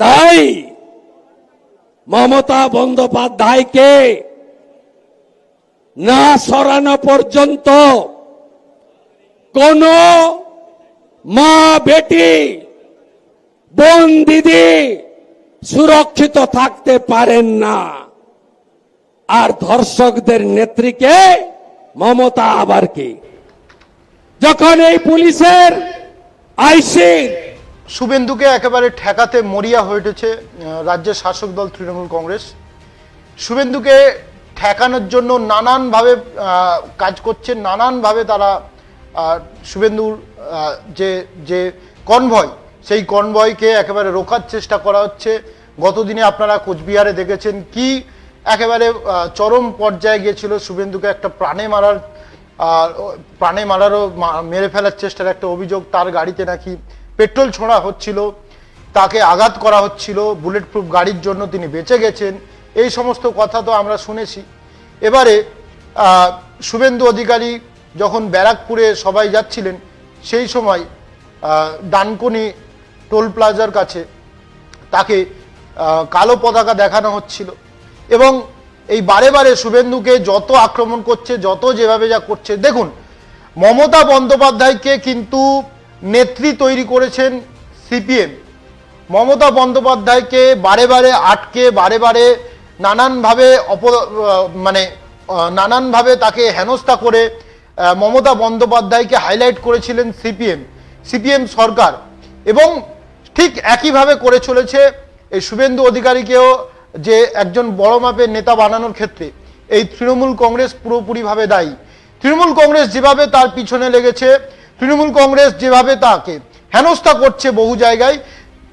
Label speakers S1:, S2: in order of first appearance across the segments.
S1: তাই মমতা বন্দ্যোপাধ্যায়কে না সরানো পর্যন্ত কোন মা বেটি, বোন, দিদি সুরক্ষিত থাকতে পারেন না। আর ধর্ষকদের নেত্রীকে মমতা আবার কি? যখন এই পুলিশের আইসির
S2: শুভেন্দুকে একেবারে ঠেকাতে মরিয়া হয়ে উঠেছে রাজ্যের শাসক দল তৃণমূল কংগ্রেস। শুভেন্দুকে ঠেকানোর জন্য নানানভাবে কাজ করছে, নানানভাবে তারা শুভেন্দুর যে যে কনভয়, সেই কনভয়কে একেবারে রোখার চেষ্টা করা হচ্ছে। গতদিনে আপনারা কোচবিহারে দেখেছেন কি একেবারে চরম পর্যায়ে গিয়েছিল শুভেন্দুকে একটা প্রাণে মারার প্রাণে মারারও মেরে ফেলার চেষ্টার একটা অভিযোগ। তার গাড়িতে নাকি পেট্রোল ছোঁড়া হচ্ছিল, তাকে আঘাত করা হচ্ছিল বুলেট প্রুফ গাড়ির জন্য তিনি বেঁচে গেছেন, এই সমস্ত কথা তো আমরা শুনেছি। এবারে শুভেন্দু অধিকারী যখন ব্যারাকপুরে সবাই যাচ্ছিলেন, সেই সময় ডানকুনি টোল প্লাজার কাছে তাকে কালো পতাকা দেখানো হচ্ছিল এবং এই বারে বারে শুভেন্দুকে যত আক্রমণ করছে, যত যেভাবে যা করছে, দেখুন, মমতা বন্দ্যোপাধ্যায়কে কিন্তু নেত্রী তৈরি করেছেন সিপিএম। মমতা বন্দ্যোপাধ্যায়কে বারে বারে আটকে, বারে বারে নানানভাবে অপ মানে নানানভাবে তাকে হেনস্থা করে মমতা বন্দ্যোপাধ্যায়কে হাইলাইট করেছিলেন সিপিএম সিপিএম সরকার। এবং ঠিক একইভাবে করে চলেছে এই শুভেন্দু অধিকারীকেও যে একজন বড় মাপের নেতা বানানোর ক্ষেত্রে। এই তৃণমূল কংগ্রেস পুরোপুরিভাবে দায়ী। তৃণমূল কংগ্রেস যেভাবে তার পিছনে লেগেছে তৃণমূল কংগ্রেস যেভাবে তাকে হেনস্থা করছে বহু জায়গায়,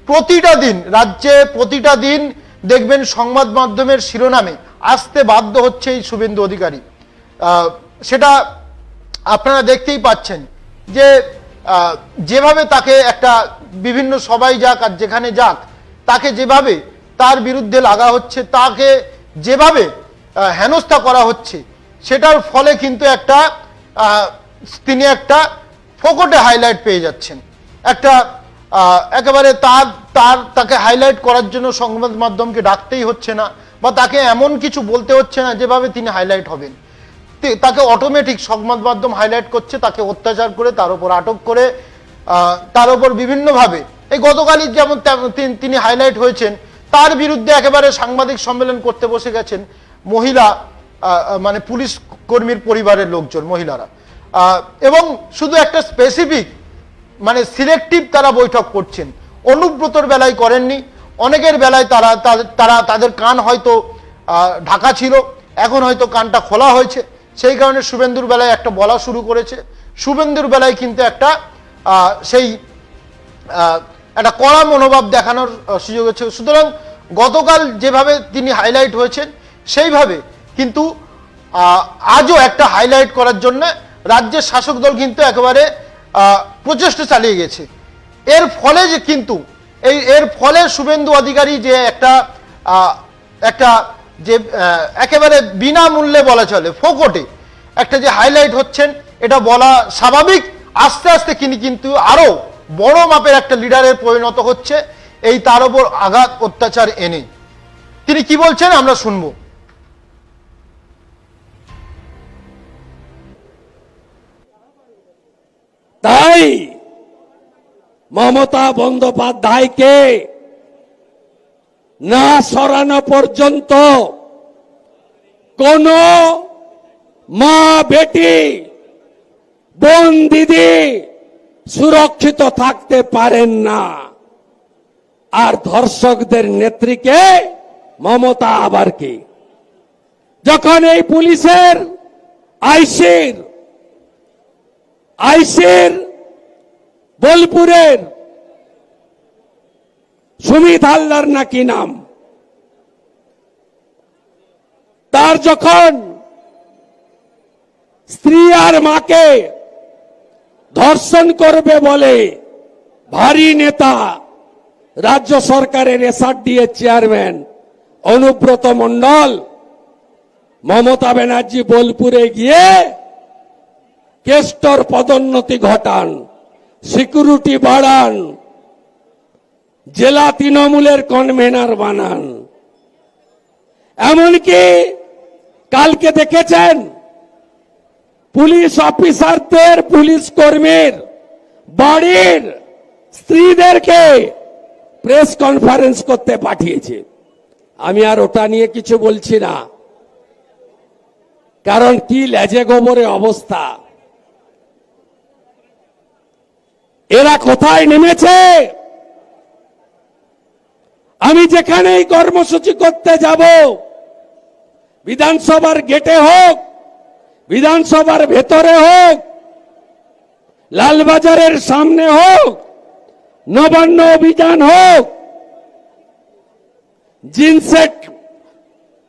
S2: প্রতিটা দিন, রাজ্যে প্রতিটা দিন দেখবেন সংবাদ মাধ্যমের শিরোনামে আসতে বাধ্য হচ্ছে এই শুভেন্দু অধিকারী। সেটা আপনারা দেখতেই পাচ্ছেন যে যেভাবে তাকে একটা বিভিন্ন সবাই যাক আর যেখানে যাক, তাকে যেভাবে তার বিরুদ্ধে লাগা হচ্ছে, তাকে যেভাবে হেনস্থা করা হচ্ছে, সেটার ফলে কিন্তু একটা তিনি একটা ফোকটে হাইলাইট পেয়ে যাচ্ছেন। একটা একেবারে তার তার, তাকে হাইলাইট করার জন্য সংবাদ মাধ্যমকে ডাকতেই হচ্ছে না বা তাকে এমন কিছু বলতে হচ্ছে না যেভাবে তিনি হাইলাইট হবেন। তাকে অটোমেটিক সংবাদ মাধ্যম হাইলাইট করছে, তাকে অত্যাচার করে, তার উপর আটক করে তার উপর বিভিন্নভাবে। এই গতকালই যেমন তিনি- হাইলাইট হয়েছেন, তার বিরুদ্ধে একেবারে সাংবাদিক সম্মেলন করতে বসে গেছেন মহিলা মানে পুলিশ কর্মীর পরিবারের লোকজন, মহিলারা। এবং শুধু একটা স্পেসিফিক মানে সিলেক্টিভ তারা বৈঠক করছেন। অনুব্রতর বেলায় করেননি। অনেকের বেলায় তারা তারা তাদের কান হয়তো ঢাকা ছিল। এখন হয়তো কানটা খোলা হয়েছে। সেই কারণে শুভেন্দুর বেলায় একটা বলা শুরু করেছে। শুভেন্দুর বেলায় কিন্তু একটা সেই একটা কড়া মনোভাব দেখানোর সুযোগ হচ্ছে সুতরাং গতকাল যেভাবে তিনি হাইলাইট হয়েছেন, সেইভাবে কিন্তু আজও একটা হাইলাইট করার জন্য রাজ্যের শাসক দল কিন্তু একেবারে প্রচেষ্টা চালিয়ে গেছে। এর ফলে যে কিন্তু, এই, এর ফলে শুভেন্দু অধিকারী যে একটা একটা যে একেবারে বিনামূল্যে বলা চলে, ফোকটে, একটা যে হাইলাইট হচ্ছেন, এটা বলা স্বাভাবিক। আস্তে আস্তে তিনি কিন্তু আরও বড় মাপের একটা লিডারের পরিণত হচ্ছে, এই তার ওপর আঘাত, অত্যাচার এনে। তিনি কি বলছেন আমরা শুনব।
S1: তাই মমতা বন্দ্যোপাধ্যায়কে না সরানো পর্যন্ত কোন মা বেটি, বোন, দিদি সুরক্ষিত থাকতে পারেন না। আর ধর্ষকদের নেত্রীকে মমতা আবার কি? যখন এই পুলিশের, আইসির আইসির, বোলপুরের সুমিত হালদার নাকি নাম? তার যখন স্ত্রী আর মাকে ধর্ষণ করবে বলে ভারী নেতা রাজ্য সরকারের এসআরডিএ চেয়ারম্যান অনুব্রত মণ্ডল, মমতা ব্যানার্জি বোলপুরে গিয়ে কেষ্টর পদোন্নতি ঘটান, সিকিউরিটি বাড়ান, জেলা তৃণমূলের কনভেনার বানান। এমনকি কালকে দেখেছেন, পুলিশ অফিসারদের, পুলিশ কর্মীর বাড়ির স্ত্রীদেরকে প্রেস কনফারেন্স করতে পাঠিয়েছে। আমি আর ওটা নিয়ে কিছু বলছি না। কারণ কি লেজে গোবরে অবস্থা? এরা কোথায় নেমেছে? আমি যেখানেই কর্মসূচি করতে যাব, বিধানসভার গেটে হোক, বিধানসভার ভেতরে হোক, লালবাজারের সামনে হোক, নবান্ন অভিযান হোক জিন্সের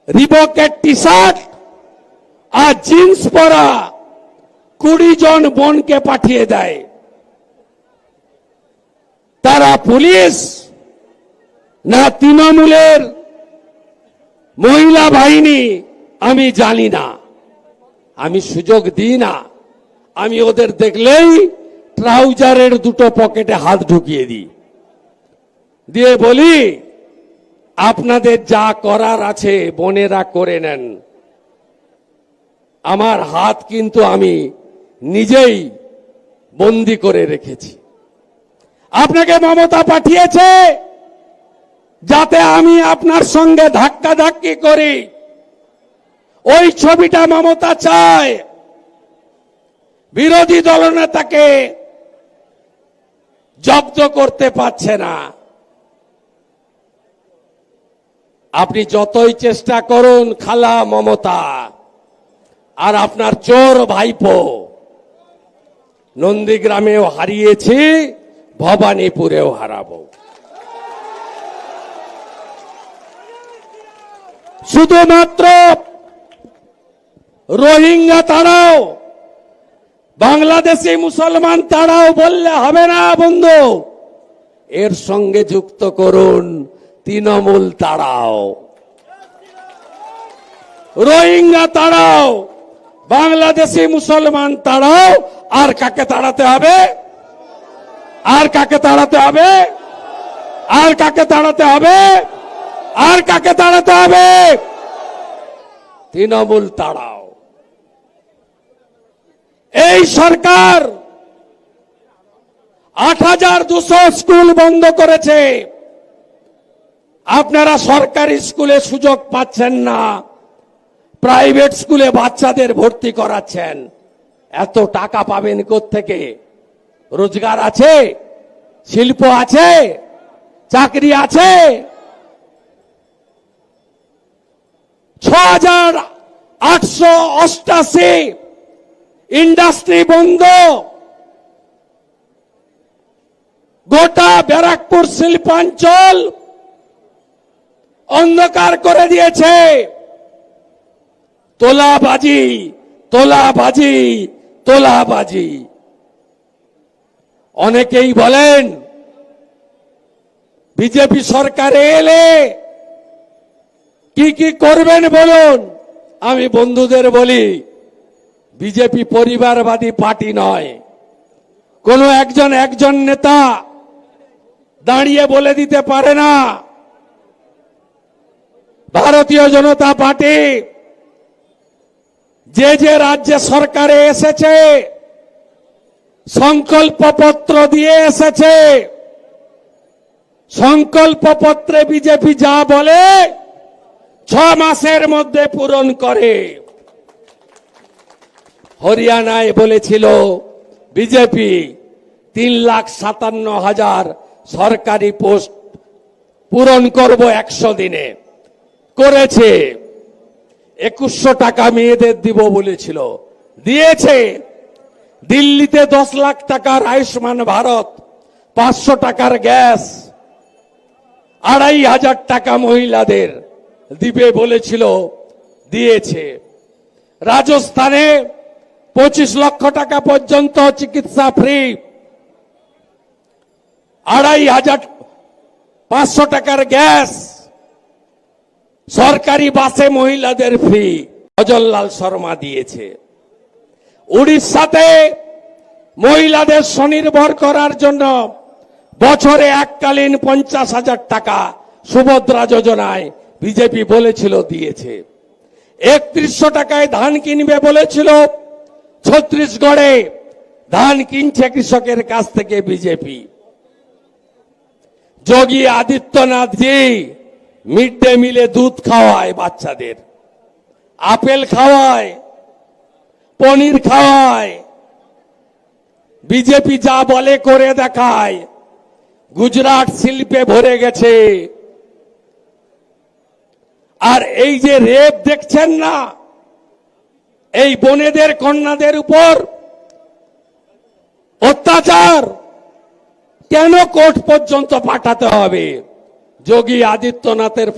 S1: রিবকের টি শার্ট আর জিন্স পরা কুড়ি জন বোনকে পাঠিয়ে দেয়। তারা পুলিশ না তৃণমূলের মহিলা বাহিনী, আমি জানি না। আমি সুযোগ দিই না। আমি ওদের দেখলেই ট্রাউজারের দুটো পকেটে হাত ঢুকিয়ে দিই। দিয়ে বলি, আপনাদের যা করার আছে বোনেরা করে নেন। আমার হাত কিন্তু আমি নিজেই বন্দি করে রেখেছি। আপনাকে মমতা পাঠিয়েছে যাতে আমি আপনার সঙ্গে ধাক্কা ধাক্কি করি। ওই ছবিটা মমতা চায়। বিরোধী দলনেতাকে জব্দ করতে পারছে না। আপনি যতই চেষ্টা করুন, খালা মমতা, আর আপনার চোর ভাইপো, নন্দীগ্রামেও হারিয়েছি। ভবানীপুরেও হারাবো। শুধুমাত্র রোহিঙ্গা তারাও, বাংলাদেশি মুসলমান তারাও বললে হবে না, বন্ধু। এর সঙ্গে যুক্ত করুন তৃণমূল তারাও। রোহিঙ্গা তারাও, বাংলাদেশি মুসলমান তারাও, আর কাকে তাড়াতে হবে? আর কাকে তাড়াতে হবে? আর কাকে তাড়াতে হবে? আর কাকে তাড়াতে হবে? তৃণমূল তাড়াও। এই সরকার আট হাজার দুশো স্কুল বন্ধ করেছে। আপনারা সরকারি স্কুলে সুযোগ পাচ্ছেন না। প্রাইভেট স্কুলে বাচ্চাদের ভর্তি করাচ্ছেন। এত টাকা পাবেন থেকে রোজগার আছে, শিল্প আছে, চাকরি আছে। ছ হাজার আটশো অষ্টাশি ইন্ডাস্ট্রি বন্ধ। গোটা ব্যারাকপুর শিল্পাঞ্চল অন্ধকার করে দিয়েছে। তোলাবাজি তোলাবাজি তোলাবাজি। অনেকেই বলেন, বিজেপি সরকারে এলে কি কি করবেন বলুন? আমি বন্ধুদের বলি, বিজেপি পরিবারবাদী পার্টি নয়। কোনো একজন একজন নেতা দাঁড়িয়ে বলে দিতে পারে না। ভারতীয় জনতা পার্টি যে যে রাজ্যে সরকারে এসেছে সংকল্পপত্র দিয়ে এসেছে। সংকল্পপত্রে বিজেপি যা বলে, ছ মাসের মধ্যে পূরণ করে। হরিয়ানায় বলেছিল, বিজেপি তিন লাখ সাতান্ন হাজার সরকারি পোস্ট পূরণ করব একশো দিনে। করেছে। একুশশো টাকা মেয়েদের দিব বলেছিল। দিয়েছে। দিল্লিতে দশ লাখ টাকার আয়ুষ্মান ভারত, পাঁচশো টাকার গ্যাস, আড়াই হাজার টাকা মহিলাদের দিবে বলেছিল, দিয়েছে। রাজস্থানে পঁচিশ লক্ষ টাকা পর্যন্ত চিকিৎসা ফ্রি। আড়াই হাজার পাঁচশো টাকার গ্যাস, সরকারি বাসে মহিলাদের ফ্রি অজরলাল শর্মা দিয়েছে। উড়িষ্যাতে মহিলাদের স্বনির্ভর করার জন্য বছরে এককালীন পঞ্চাশ হাজার টাকা সুভদ্রা যোজনায় বিজেপি বলেছিল, দিয়েছে। একত্রিশশো টাকায় ধান কিনবে বলেছিল ছত্রিশগড়ে ধান কিনছে কৃষকের কাছ থেকে BJP. Yogi Adityanath ji mid day মিলে দুধ খাওয়ায় বাচ্চাদের, আপেল খাওয়ায় পনির খাওয়ায়। বিজেপি যা বলে করে দেখায়। গুজরাট শিল্পে ভরে গেছে। আর এই যে রেপ দেখছেন না, এই বোনেদের, কন্যাদের উপর অত্যাচার, কেন কোর্ট পর্যন্ত পাঠাতে হবে? যোগী আদিত্যনাথের